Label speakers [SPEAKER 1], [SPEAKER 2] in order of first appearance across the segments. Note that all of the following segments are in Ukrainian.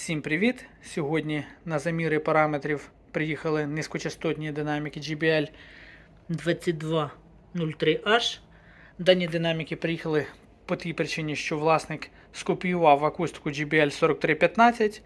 [SPEAKER 1] Всім привіт! Сьогодні на заміри параметрів приїхали низькочастотні динаміки JBL 2203H. Дані динаміки приїхали по тій причині, що власник скопіював акустику JBL 4315,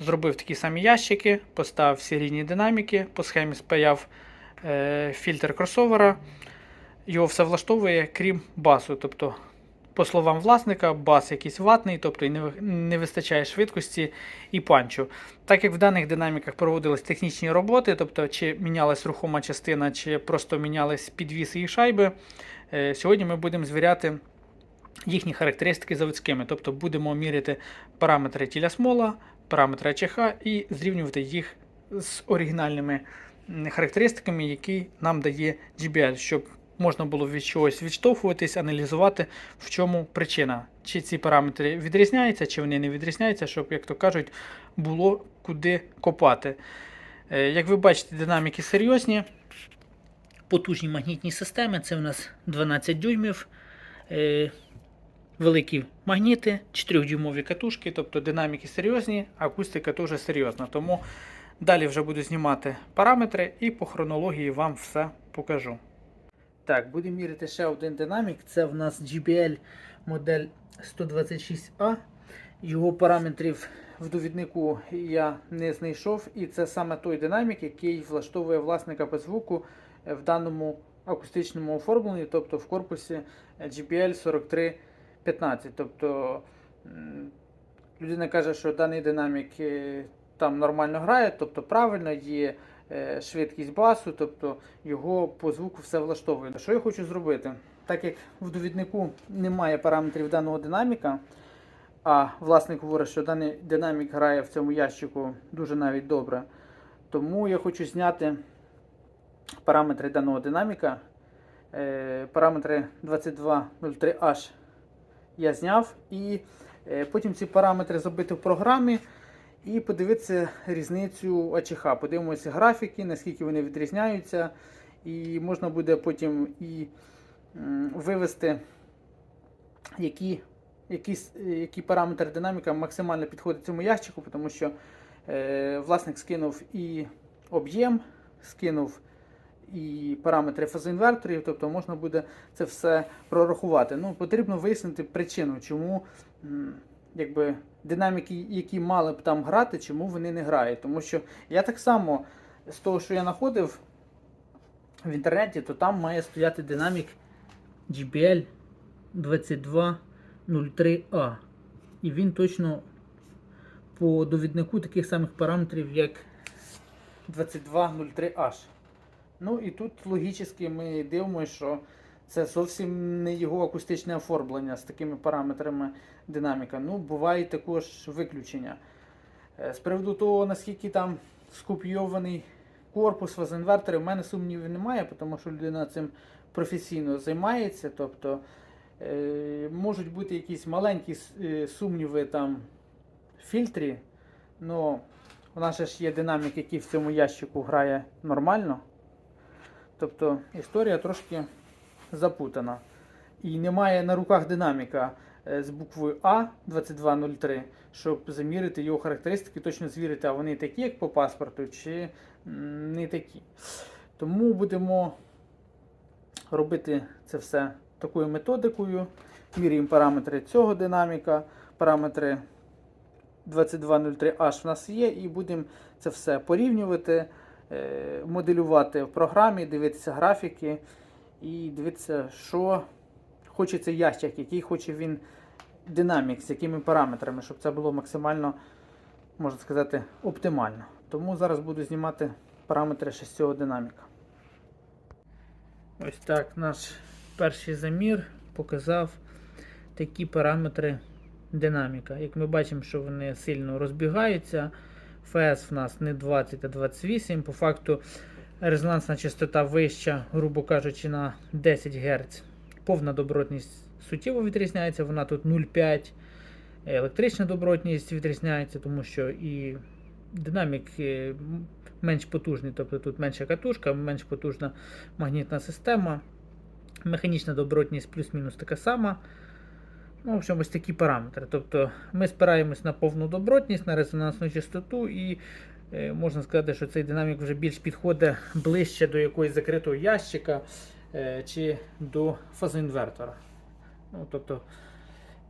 [SPEAKER 1] зробив такі самі ящики, поставив серійні динаміки, по схемі спаяв е, фільтр кросовера. Його все влаштовує, крім басу. Тобто по словам власника, бас якийсь ватний, тобто і не, вистачає швидкості і панчу. Так як в даних динаміках проводились технічні роботи, тобто чи мінялась рухома частина, чи просто мінялись підвіси і шайби, е, сьогодні ми будемо звіряти їхні характеристики заводськими, тобто будемо міряти параметри тіля смола, параметри АЧХ і зрівнювати їх з оригінальними характеристиками, які нам дає GBL, щоб можна було від чогось відштовхуватись, аналізувати, в чому причина. Чи ці параметри відрізняються, чи вони не відрізняються, щоб, як то кажуть, було куди копати. Е, Як ви бачите, динаміки серйозні. Потужні магнітні системи, це у нас 12 дюймів. Е, Великі магніти, 4-дюймові катушки, тобто динаміки серйозні, акустика теж серйозна. Тому далі вже буду знімати параметри і по хронології вам все покажу. Так, будемо міряти ще один динамік. Це в нас GBL модель 126A. Його параметрів в довіднику я не знайшов. І це саме той динамік, який влаштовує власника по звуку в даному акустичному оформленні, тобто в корпусі GBL 4315. Тобто людина каже, що даний динамік е, там нормально грає, тобто правильно є швидкість басу, тобто його по звуку все влаштовує. Що я хочу зробити? Так як в довіднику немає параметрів даного динаміка, а власник говорить, що даний динамік грає в цьому ящику дуже навіть добре, тому я хочу зняти параметри даного динаміка. Е, Параметри 2203H я зняв і е, потім ці параметри забити в програмі і подивитися різницю АЧХ. Подивимося графіки, наскільки вони відрізняються, і можна буде потім і вивести, які, які, які параметри динаміка максимально підходить цьому ящику, тому що е, власник скинув і об'єм, скинув і параметри фазоінверторів, тобто можна буде це все прорахувати. Ну, потрібно вияснити причину, чому якби, динаміки, які мали б там грати, чому вони не грають. Тому що я так само з того, що я знаходив в інтернеті, то там має стояти динамік GBL 2203A. І він точно по довіднику таких самих параметрів, як 2203H. Ну і тут логічно ми дивимося, що це зовсім не його акустичне оформлення з такими параметрами динаміка. Ну, бувають також виключення. Е, З приводу того, наскільки там скопійований корпус фазоінвертора, в мене сумнівів немає, тому що людина цим професійно займається. Тобто е, можуть бути якісь маленькі е, сумніви там в фільтрі, але у нас ж є динамік, який в цьому ящику грає нормально. Тобто історія трошки запутана. І немає на руках динаміка з буквою А 2203, щоб замірити його характеристики, точно звірити, а вони такі, як по паспорту, чи не такі. Тому будемо робити це все такою методикою. Міряємо параметри цього динаміка, параметри 2203H в нас є, і будемо це все порівнювати, е, моделювати в програмі, дивитися графіки і дивитися, що хоче цей ящик, який хоче він динамік, з якими параметрами, щоб це було максимально, можна сказати, оптимально. Тому зараз буду знімати параметри ще динаміка. Ось так наш перший замір показав такі параметри динаміка. Як ми бачимо, що вони сильно розбігаються. ФС в нас не 20, а 28. По факту резонансна частота вища, грубо кажучи, на 10 Гц. Повна добротність суттєво відрізняється, вона тут 0,5. Електрична добротність відрізняється, тому що і динамік е, менш потужний, тобто тут менша катушка, менш потужна магнітна система. Механічна добротність плюс-мінус така сама. Ну, в общем, ось такі параметри. Тобто ми спираємось на повну добротність, на резонансну частоту, і е, можна сказати, що цей динамік вже більш підходить ближче до якогось закритого ящика е, чи до фазоінвертора. Ну, тобто,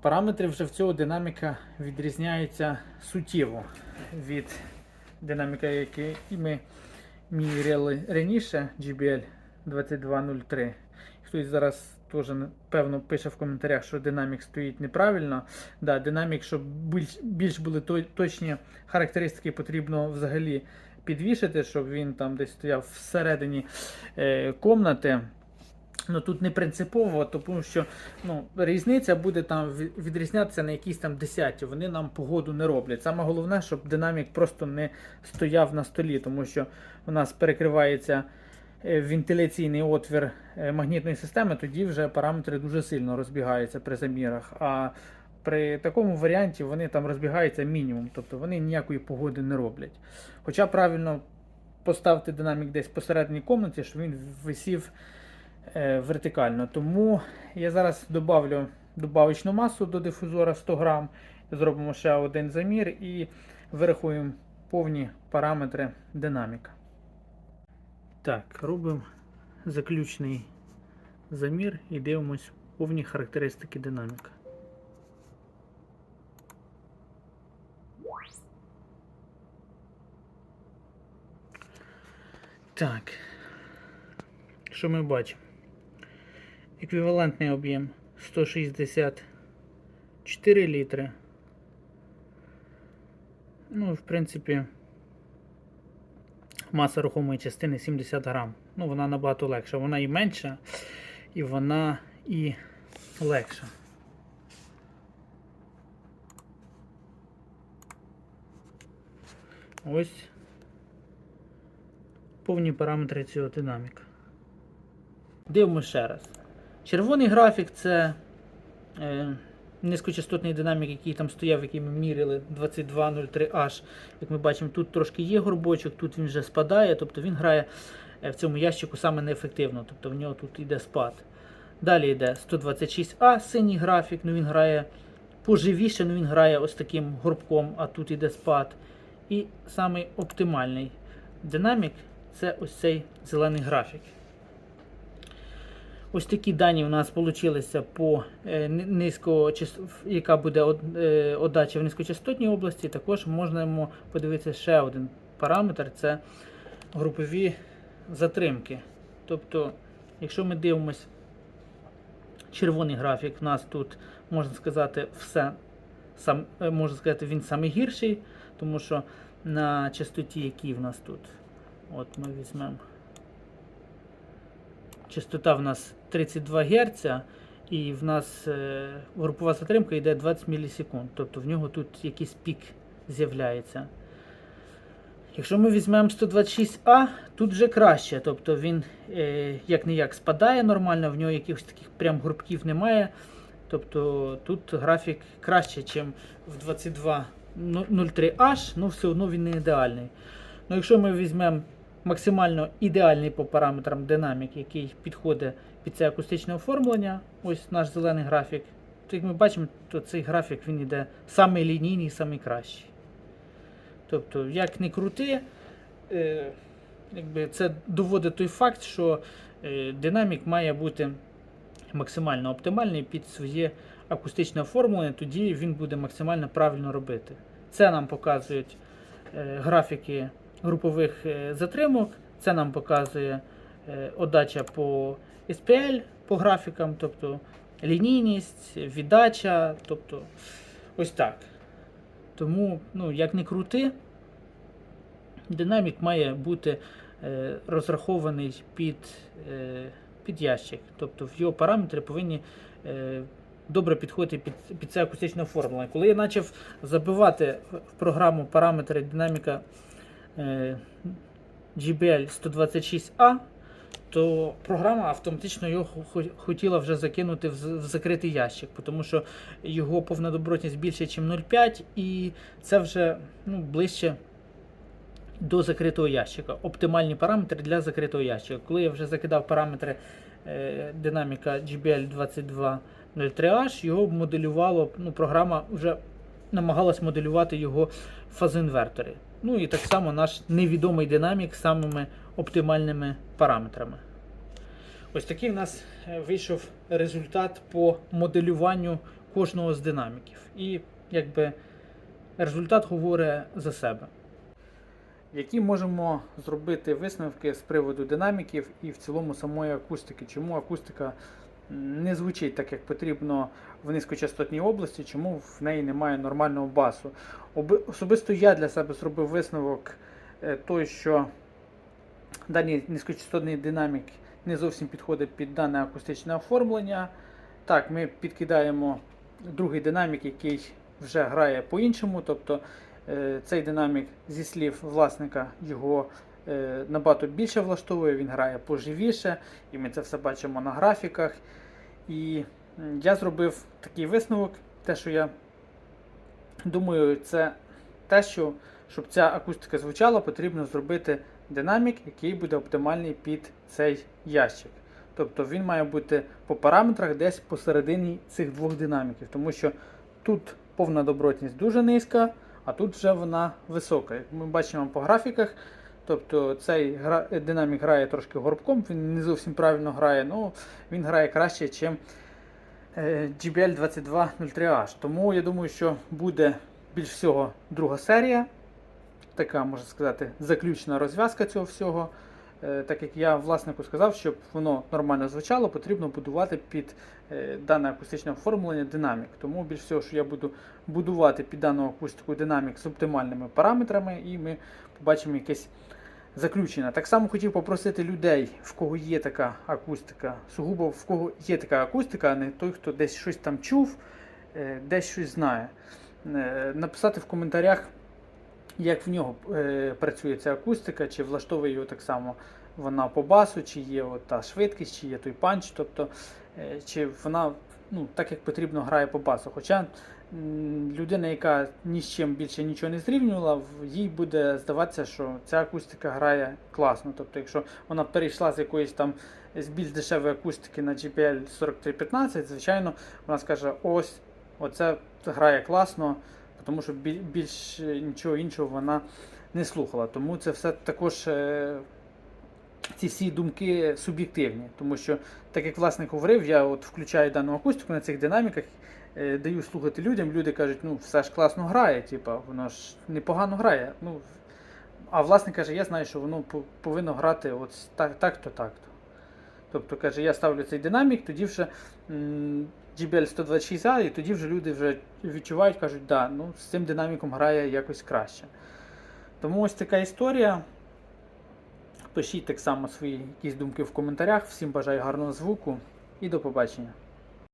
[SPEAKER 1] параметри вже в цього динаміка відрізняються суттєво від динаміка, який ми міряли раніше, GBL 2203. Хтось зараз теж певно пише в коментарях, що динамік стоїть неправильно. Да, динамік, щоб більш, більш були то- точні характеристики, потрібно взагалі підвішити, щоб він там десь стояв всередині е, комнати. Ну тут не принципово, тому що ну, різниця буде там відрізнятися на якісь там десяті. Вони нам погоду не роблять. Саме головне, щоб динамік просто не стояв на столі, тому що у нас перекривається е, вентиляційний отвір е, магнітної системи, тоді вже параметри дуже сильно розбігаються при замірах. А при такому варіанті вони там розбігаються мінімум, тобто вони ніякої погоди не роблять. Хоча правильно поставити динамік десь посередині кімнаті, щоб він висів вертикально. Тому я зараз добавлю добавочну масу до дифузора 100 грам, зробимо ще один замір і вирахуємо повні параметри динаміка. Так, робимо заключний замір і дивимось повні характеристики динаміка. Так. Що ми бачимо? Еквівалентний об'єм 164 літри. Ну, в принципі, маса рухомої частини 70 грам. Ну, вона набагато легша. Вона і менша, і вона і легша. Ось повні параметри цього динаміка. Дивимося ще раз. Червоний графік це е, низькочастотний динамік, який там стояв, який ми міряли 2203H. Як ми бачимо, тут трошки є горбочок, тут він вже спадає, тобто він грає е, в цьому ящику саме неефективно, тобто в нього тут йде спад. Далі йде 126А, синій графік, ну він грає поживіше, ну він грає ось таким горбком, а тут йде спад. І самий оптимальний динамік це ось цей зелений графік. Ось такі дані у нас вийшли по е, низько, яка буде е, отдача в низькочастотній області. Також можемо подивитися ще один параметр це групові затримки. Тобто, якщо ми дивимось червоний графік, у нас тут можна сказати все сам, е, можна сказати, він самий гірший, тому що на частоті, якій в нас тут, от ми візьмемо. Частота в нас 32 Гц, і в нас е, групова затримка йде 20 мілісекунд. Тобто в нього тут якийсь пік з'являється. Якщо ми візьмемо 126А, тут вже краще. Тобто він е, як не як спадає нормально, в нього якихось таких прям горбків немає. Тобто тут графік краще, ніж в 2203H, ну все одно він не ідеальний. Ну, якщо ми візьмемо максимально ідеальний по параметрам динамік, який підходить під це акустичне оформлення, ось наш зелений графік, то як ми бачимо, то цей графік він йде самий лінійний, самий кращий. Тобто, як не крути, е, якби це доводить той факт, що е, динамік має бути максимально оптимальний під своє акустичне оформлення, тоді він буде максимально правильно робити. Це нам показують е, графіки групових е, затримок, це нам показує е, отдача по SPL по графікам, тобто лінійність, віддача, тобто ось так. Тому, ну, як не крути, динамік має бути е, розрахований під, під ящик. Тобто в його параметри повинні добре підходити під, під це акустичне оформлення. Коли я почав забивати в програму параметри динаміка е, GBL 126A, то програма автоматично його хотіла вже закинути в, закритий ящик, тому що його повна добротність більше, ніж 0,5, і це вже ну, ближче до закритого ящика. Оптимальні параметри для закритого ящика. Коли я вже закидав параметри е, динаміка GBL 03H, його моделювало, ну, програма вже намагалась моделювати його в фазоінверторі. Ну і так само наш невідомий динамік з самими оптимальними параметрами. Ось такий в нас е, вийшов результат по моделюванню кожного з динаміків. І якби результат говорить за себе. Які можемо зробити висновки з приводу динаміків і в цілому самої акустики? Чому акустика не звучить так, як потрібно в низькочастотній області, чому в неї немає нормального басу? Особисто я для себе зробив висновок е, той, що даний низькочастотний динамік не зовсім підходить під дане акустичне оформлення. Так, ми підкидаємо другий динамік, який вже грає по-іншому. Тобто е, цей динамік, зі слів власника, його е, набагато більше влаштовує, він грає поживіше, і ми це все бачимо на графіках. І я зробив такий висновок, те, що я думаю, це те, що щоб ця акустика звучала, потрібно зробити динамік, який буде оптимальний під цей ящик. Тобто він має бути по параметрах десь посередині цих двох динаміків, тому що тут повна добротність дуже низька, а тут вже вона висока. Як ми бачимо по графіках, тобто цей гра... динамік грає трошки горбком, він не зовсім правильно грає, але він грає краще, ніж GBL 2203H. Тому я думаю, що буде більш всього друга серія. Така, можна сказати, заключна розв'язка цього всього. Е, Так як я власнику сказав, щоб воно нормально звучало, потрібно будувати під е, дане акустичне оформлення динамік. Тому більш всього, що я буду будувати під дану акустику динамік з оптимальними параметрами, і ми побачимо якесь заключення. Так само хотів попросити людей, в кого є така акустика, сугубо в кого є така акустика, а не той, хто десь щось там чув, е, десь щось знає. Написати в коментарях як в нього е, працює ця акустика, чи влаштовує його так само вона по басу, чи є от та швидкість, чи є той панч, тобто е, чи вона ну, так як потрібно грає по басу. Хоча людина, яка ні з чим більше нічого не зрівнювала, їй буде здаватися, що ця акустика грає класно. Тобто, якщо вона перейшла з якоїсь там з більш дешевої акустики на GPL 4315, звичайно, вона скаже, ось, оце грає класно тому що більш е, нічого іншого вона не слухала. Тому це все також е, ці всі думки суб'єктивні. Тому що, так як власник говорив, я от включаю дану акустику на цих динаміках, е, даю слухати людям, люди кажуть, ну все ж класно грає, типа, воно ж непогано грає. Ну, а власник каже, я знаю, що воно повинно грати от так, так-то, так-то. Тобто каже, я ставлю цей динамік, тоді вже GBL 126A, і тоді вже люди вже відчувають, кажуть, да, ну з цим динаміком грає якось краще. Тому ось така історія. Пишіть так само свої якісь думки в коментарях. Всім бажаю гарного звуку і до побачення.